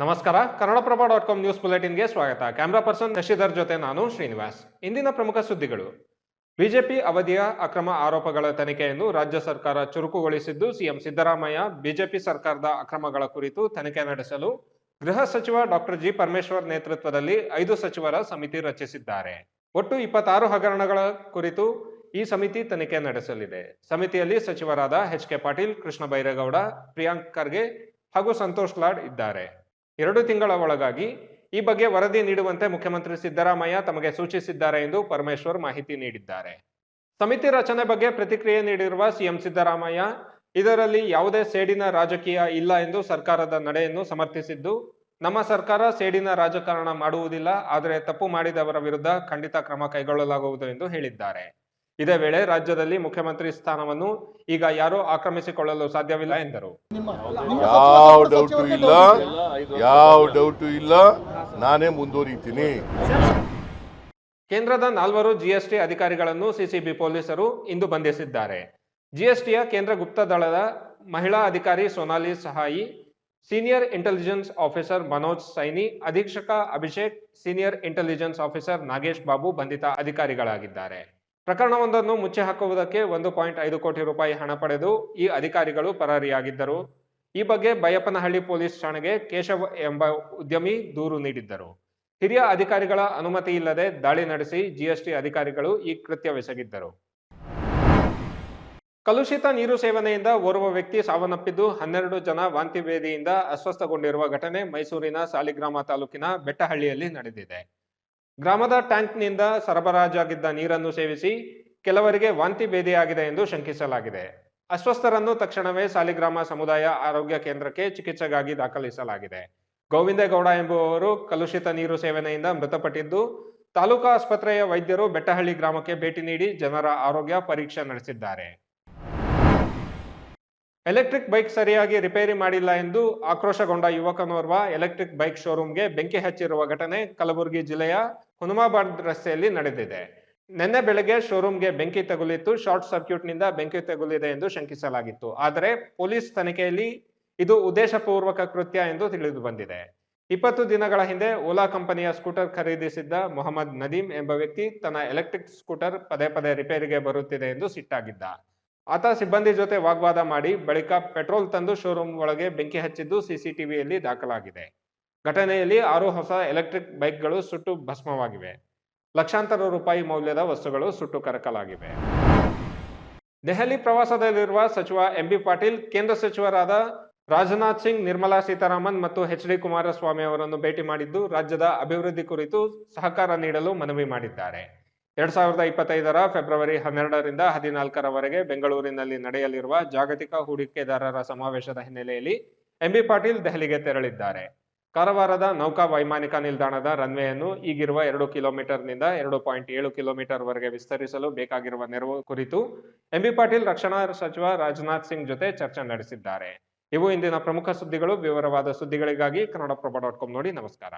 ನಮಸ್ಕಾರ. Kannadaprabha dot com news ಬುಲೆಟಿನ್ಗೆ ಸ್ವಾಗತ. ಕ್ಯಾಮ್ರಾ ಪರ್ಸನ್ ಶಶಿಧರ್ ಜೊತೆ ನಾನು ಶ್ರೀನಿವಾಸ್. ಇಂದಿನ ಪ್ರಮುಖ ಸುದ್ದಿಗಳು. ಬಿಜೆಪಿ ಅವಧಿಯ ಅಕ್ರಮ ಆರೋಪಗಳ ತನಿಖೆಯನ್ನು ರಾಜ್ಯ ಸರ್ಕಾರ ಚುರುಕುಗೊಳಿಸಿದ್ದು, ಸಿಎಂ ಸಿದ್ದರಾಮಯ್ಯ ಬಿಜೆಪಿ ಸರ್ಕಾರದ ಅಕ್ರಮಗಳ ಕುರಿತು ತನಿಖೆ ನಡೆಸಲು ಗೃಹ ಸಚಿವ ಡಾಕ್ಟರ್ ಜಿ ಪರಮೇಶ್ವರ್ ನೇತೃತ್ವದಲ್ಲಿ ಐದು ಸಚಿವರ ಸಮಿತಿ ರಚಿಸಿದ್ದಾರೆ. ಒಟ್ಟು ಇಪ್ಪತ್ತಾರು ಹಗರಣಗಳ ಕುರಿತು ಈ ಸಮಿತಿ ತನಿಖೆ ನಡೆಸಲಿದೆ. ಸಮಿತಿಯಲ್ಲಿ ಸಚಿವರಾದ ಎಚ್ ಕೆ ಪಾಟೀಲ್, ಕೃಷ್ಣ ಬೈರೇಗೌಡ, ಪ್ರಿಯಾಂಕ್ ಖರ್ಗೆ ಹಾಗೂ ಸಂತೋಷ್ ಲಾಡ್ ಇದ್ದಾರೆ. ಎರಡು ತಿಂಗಳ ಒಳಗಾಗಿ ಈ ಬಗ್ಗೆ ವರದಿ ನೀಡುವಂತೆ ಮುಖ್ಯಮಂತ್ರಿ ಸಿದ್ದರಾಮಯ್ಯ ತಮಗೆ ಸೂಚಿಸಿದ್ದಾರೆ ಎಂದು ಪರಮೇಶ್ವರ್ ಮಾಹಿತಿ ನೀಡಿದ್ದಾರೆ. ಸಮಿತಿ ರಚನೆ ಬಗ್ಗೆ ಪ್ರತಿಕ್ರಿಯೆ ನೀಡಿರುವ ಸಿಎಂ ಸಿದ್ದರಾಮಯ್ಯ, ಇದರಲ್ಲಿ ಯಾವುದೇ ಸೇಡಿನ ರಾಜಕೀಯ ಇಲ್ಲ ಎಂದು ಸರ್ಕಾರದ ನಡೆಯನ್ನು ಸಮರ್ಥಿಸಿದ್ದು, ನಮ್ಮ ಸರ್ಕಾರ ಸೇಡಿನ ರಾಜಕಾರಣ ಮಾಡುವುದಿಲ್ಲ, ಆದರೆ ತಪ್ಪು ಮಾಡಿದವರ ವಿರುದ್ಧ ಖಂಡಿತ ಕ್ರಮ ಕೈಗೊಳ್ಳಲಾಗುವುದು ಎಂದು ಹೇಳಿದ್ದಾರೆ. ಇದೇ ವೇಳೆ ರಾಜ್ಯದಲ್ಲಿ ಮುಖ್ಯಮಂತ್ರಿ ಸ್ಥಾನವನ್ನು ಈಗ ಯಾರೂ ಆಕ್ರಮಿಸಿಕೊಳ್ಳಲು ಸಾಧ್ಯವಿಲ್ಲ ಎಂದರು. ಯಾವ ಡೌಟ್ ಇಲ್ಲ. ಯಾವ ಡೌಟ್ ಇಲ್ಲ. ನಾನೇ ಮುಂದುವರಿತೀನಿ. ಕೇಂದ್ರದ ನಾಲ್ವರು ಜಿಎಸ್ಟಿ ಅಧಿಕಾರಿಗಳನ್ನು ಸಿಸಿಬಿ ಪೊಲೀಸರು ಇಂದು ಬಂಧಿಸಿದ್ದಾರೆ. ಜಿಎಸ್ಟಿಯ ಕೇಂದ್ರ ಗುಪ್ತದಳದ ಮಹಿಳಾ ಅಧಿಕಾರಿ Sonali Sahai senior intelligence officer Manoj Saini ಅಧೀಕ್ಷಕ Abhishek senior intelligence officer Nagesh Babu ಬಂಧಿತ ಅಧಿಕಾರಿಗಳಾಗಿದ್ದಾರೆ. ಪ್ರಕರಣವೊಂದನ್ನು ಮುಚ್ಚಿ ಹಾಕುವುದಕ್ಕೆ ಒಂದು ಪಾಯಿಂಟ್ ಐದು ಕೋಟಿ ರೂಪಾಯಿ ಹಣ ಪಡೆದು ಈ ಅಧಿಕಾರಿಗಳು ಪರಾರಿಯಾಗಿದ್ದರು. ಈ ಬಗ್ಗೆ ಬೈಯಪ್ಪನಹಳ್ಳಿ ಪೊಲೀಸ್ ಠಾಣೆಗೆ ಕೇಶವ್ ಎಂಬ ಉದ್ಯಮಿ ದೂರು ನೀಡಿದ್ದರು. ಹಿರಿಯ ಅಧಿಕಾರಿಗಳ ಅನುಮತಿ ಇಲ್ಲದೆ ದಾಳಿ ನಡೆಸಿ ಜಿಎಸ್ಟಿ ಅಧಿಕಾರಿಗಳು ಈ ಕೃತ್ಯವೆಸಗಿದ್ದರು. ಕಲುಷಿತ ನೀರು ಸೇವನೆಯಿಂದ ಓರ್ವ ವ್ಯಕ್ತಿ ಸಾವನ್ನಪ್ಪಿದ್ದು ಹನ್ನೆರಡು ಜನ ವಾಂತಿ ಭೇದಿಯಿಂದ ಅಸ್ವಸ್ಥಗೊಂಡಿರುವ ಘಟನೆ ಮೈಸೂರಿನ ಸಾಲಿಗ್ರಾಮ ತಾಲೂಕಿನ ಬೆಟ್ಟಹಳ್ಳಿಯಲ್ಲಿ ನಡೆದಿದೆ. ಗ್ರಾಮದ ಟ್ಯಾಂಕ್ನಿಂದ ಸರಬರಾಜಾಗಿದ್ದ ನೀರನ್ನು ಸೇವಿಸಿ ಕೆಲವರಿಗೆ ವಾಂತಿ ಭೇದಿಯಾಗಿದೆ ಎಂದು ಶಂಕಿಸಲಾಗಿದೆ. ಅಸ್ವಸ್ಥರನ್ನು ತಕ್ಷಣವೇ ಸಾಲಿಗ್ರಾಮ ಸಮುದಾಯ ಆರೋಗ್ಯ ಕೇಂದ್ರಕ್ಕೆ ಚಿಕಿತ್ಸೆಗಾಗಿ ದಾಖಲಿಸಲಾಗಿದೆ. ಗೋವಿಂದೇಗೌಡ ಎಂಬುವವರು ಕಲುಷಿತ ನೀರು ಸೇವನೆಯಿಂದ ಮೃತಪಟ್ಟಿದ್ದು, ತಾಲೂಕಾ ಆಸ್ಪತ್ರೆಯ ವೈದ್ಯರು ಬೆಟ್ಟಹಳ್ಳಿ ಗ್ರಾಮಕ್ಕೆ ಭೇಟಿ ನೀಡಿ ಜನರ ಆರೋಗ್ಯ ಪರೀಕ್ಷೆ ನಡೆಸಿದ್ದಾರೆ. ಎಲೆಕ್ಟ್ರಿಕ್ ಬೈಕ್ ಸರಿಯಾಗಿ ರಿಪೇರಿ ಮಾಡಿಲ್ಲ ಎಂದು ಆಕ್ರೋಶಗೊಂಡ ಯುವಕನೋರ್ವ ಎಲೆಕ್ಟ್ರಿಕ್ ಬೈಕ್ ಶೋರೂಮ್ಗೆ ಬೆಂಕಿ ಹಚ್ಚಿರುವ ಘಟನೆ ಕಲಬುರಗಿ ಜಿಲ್ಲೆಯ ಹುನುಮಾಬಾದ್ ರಸ್ತೆಯಲ್ಲಿ ನಡೆದಿದೆ. ನಿನ್ನೆ ಬೆಳಗ್ಗೆ ಶೋರೂಮ್ಗೆ ಬೆಂಕಿ ತಗುಲಿತ್ತು. ಶಾರ್ಟ್ ಸರ್ಕ್ಯೂಟ್ನಿಂದ ಬೆಂಕಿ ತಗುಲಿದೆ ಎಂದು ಶಂಕಿಸಲಾಗಿತ್ತು. ಆದರೆ ಪೊಲೀಸ್ ತನಿಖೆಯಲ್ಲಿ ಇದು ಉದ್ದೇಶಪೂರ್ವಕ ಕೃತ್ಯ ಎಂದು ತಿಳಿದು ಬಂದಿದೆ. ಇಪ್ಪತ್ತು ದಿನಗಳ ಹಿಂದೆ ಓಲಾ ಕಂಪನಿಯ ಸ್ಕೂಟರ್ ಖರೀದಿಸಿದ್ದ ಮೊಹಮ್ಮದ್ ನದೀಮ್ ಎಂಬ ವ್ಯಕ್ತಿ ತನ್ನ ಎಲೆಕ್ಟ್ರಿಕ್ ಸ್ಕೂಟರ್ ಪದೇ ಪದೇ ರಿಪೇರಿಗೆ ಬರುತ್ತಿದೆ ಎಂದು ಸಿಟ್ಟಾಗಿದ್ದ. ಆತ ಸಿಬ್ಬಂದಿ ಜೊತೆ ವಾಗ್ವಾದ ಮಾಡಿ ಬಳಿಕ ಪೆಟ್ರೋಲ್ ತಂದು ಶೋರೂಮ್ ಒಳಗೆ ಬೆಂಕಿ ಹಚ್ಚಿದ್ದು ಸಿಸಿಟಿವಿಯಲ್ಲಿ ದಾಖಲಾಗಿದೆ. ಘಟನೆಯಲ್ಲಿ ಆರು ಹೊಸ ಎಲೆಕ್ಟ್ರಿಕ್ ಬೈಕ್ಗಳು ಸುಟ್ಟು ಭಸ್ಮವಾಗಿವೆ. ಲಕ್ಷಾಂತರ ರೂಪಾಯಿ ಮೌಲ್ಯದ ವಸ್ತುಗಳು ಸುಟ್ಟು ಕರಕಲಾಗಿವೆ. ದೆಹಲಿ ಪ್ರವಾಸದಲ್ಲಿರುವ ಸಚಿವ ಎಂಬಿ ಪಾಟೀಲ್, ಕೇಂದ್ರ ಸಚಿವರಾದ ರಾಜನಾಥ್ ಸಿಂಗ್, ನಿರ್ಮಲಾ ಸೀತಾರಾಮನ್ ಮತ್ತು ಎಚ್ ಡಿ ಕುಮಾರಸ್ವಾಮಿ ಅವರನ್ನು ಭೇಟಿ ಮಾಡಿದ್ದು ರಾಜ್ಯದ ಅಭಿವೃದ್ಧಿ ಕುರಿತು ಸಹಕಾರ ನೀಡಲು ಮನವಿ ಮಾಡಿದ್ದಾರೆ. ಎರಡ್ ಸಾವಿರದ ಇಪ್ಪತ್ತೈದರ ಫೆಬ್ರವರಿ ಹನ್ನೆರಡರಿಂದ ಹದಿನಾಲ್ಕರವರೆಗೆ ಬೆಂಗಳೂರಿನಲ್ಲಿ ನಡೆಯಲಿರುವ ಜಾಗತಿಕ ಹೂಡಿಕೆದಾರರ ಸಮಾವೇಶದ ಹಿನ್ನೆಲೆಯಲ್ಲಿ ಎಂಬಿ ಪಾಟೀಲ್ ದೆಹಲಿಗೆ ತೆರಳಿದ್ದಾರೆ. ಕಾರವಾರದ ನೌಕಾ ವೈಮಾನಿಕ ನಿಲ್ದಾಣದ ರನ್ವೇಯನ್ನು ಈಗಿರುವ ಎರಡು ಕಿಲೋಮೀಟರ್ನಿಂದ ಎರಡು ಪಾಯಿಂಟ್ ಏಳು ಕಿಲೋಮೀಟರ್ ವರೆಗೆ ವಿಸ್ತರಿಸಲು ಬೇಕಾಗಿರುವ ನೆರವು ಕುರಿತು ಎಂಬಿ ಪಾಟೀಲ್ ರಕ್ಷಣಾ ಸಚಿವ ರಾಜನಾಥ್ ಸಿಂಗ್ ಜೊತೆ ಚರ್ಚೆ ನಡೆಸಿದ್ದಾರೆ. ಇವು ಇಂದಿನ ಪ್ರಮುಖ ಸುದ್ದಿಗಳು. ವಿವರವಾದ ಸುದ್ದಿಗಳಿಗಾಗಿ ಕನ್ನಡಪ್ರಭ ಡಾಟ್ ಕಾಮ್ ನೋಡಿ ನಮಸ್ಕಾರ.